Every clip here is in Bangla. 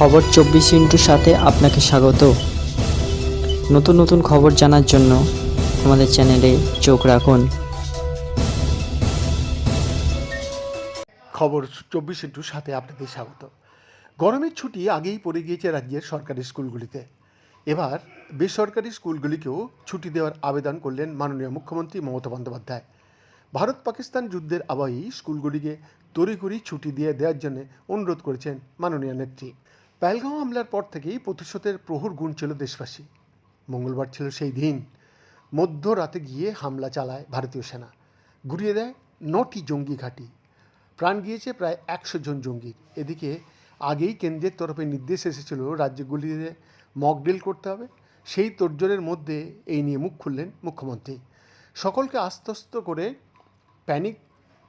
খবর চব্বিশ ইন্টুর সাথে আপনাকে স্বাগত। নতুন নতুন খবর জানার জন্য আমাদের চ্যানেলে চোখ রাখুন। খবর চব্বিশ ইন্টুর সাথে আপনাদের স্বাগত। গরমের ছুটি আগেই পড়ে গিয়েছে রাজ্যের সরকারি স্কুলগুলিতে। এবার বেসরকারি স্কুলগুলিকেও ছুটি দেওয়ার আবেদন করলেন মাননীয় মুখ্যমন্ত্রী মমতা বন্দ্যোপাধ্যায়। ভারত পাকিস্তান যুদ্ধের আবহেই স্কুলগুলিকে তড়িঘড়ি ছুটি দিয়ে দেওয়ার জন্য অনুরোধ করেছেন মাননীয় নেত্রী। পেহেলগাঁও হামলার পর থেকেই প্রতিশোধের প্রহর গুণ ছিল দেশবাসী। মঙ্গলবার ছিল সেই দিন। মধ্যরাতে গিয়ে হামলা চালায় ভারতীয় সেনা। ঘুরিয়ে দেয় নটি জঙ্গি ঘাঁটি। প্রাণ গিয়েছে প্রায় একশো জন জঙ্গির এদিকে আগেই কেন্দ্রের তরফে নির্দেশ এসেছিল রাজ্যগুলিতে মকড্রিল করতে হবে। সেই তোড়জোড়ের মধ্যে এই নিয়ে মুখ খুললেন মুখ্যমন্ত্রী। সকলকে আশ্বস্ত করে প্যানিক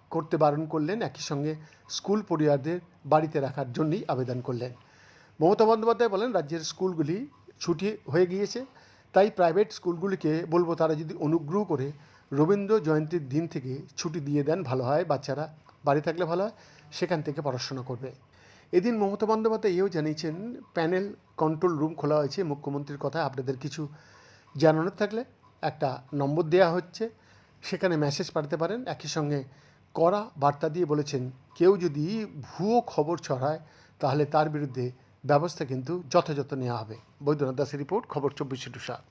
করতে বারণ করলেন। একই সঙ্গে স্কুল পরিবারদের বাড়িতে রাখার জন্যই আবেদন করলেন। মমতা বন্দ্যোপাধ্যায় বলেন, রাজ্যের স্কুলগুলি ছুটি হয়ে গিয়েছে, তাই প্রাইভেট স্কুলগুলিকে বলব তারা যদি অনুগ্রহ করে রবীন্দ্র জয়ন্তীর দিন থেকে ছুটি দিয়ে দেন, ভালো হয়, বাচ্চারা বাড়ি থাকলে ভালো হয়, সেখান থেকে পড়াশোনা করবে। এদিন মমতা বন্দ্যোপাধ্যায় এও জানিয়েছেন প্যানেল কন্ট্রোল রুম খোলা হয়েছে, মুখ্যমন্ত্রীর কথা আপনাদের কিছু জানানোর থাকলে একটা নম্বর দেওয়া হচ্ছে, সেখানে মেসেজ পাঠাতে পারেন। একই সঙ্গে কড়া বার্তা দিয়ে বলেছেন, কেউ যদি ভুয়ো খবর ছড়ায়, তাহলে তার বিরুদ্ধে ব্যবস্থা কিন্তু যথাযথ নেওয়া হবে। বৈদ্যনাথ দাসের রিপোর্ট খবর চব্বিশে টু সাত।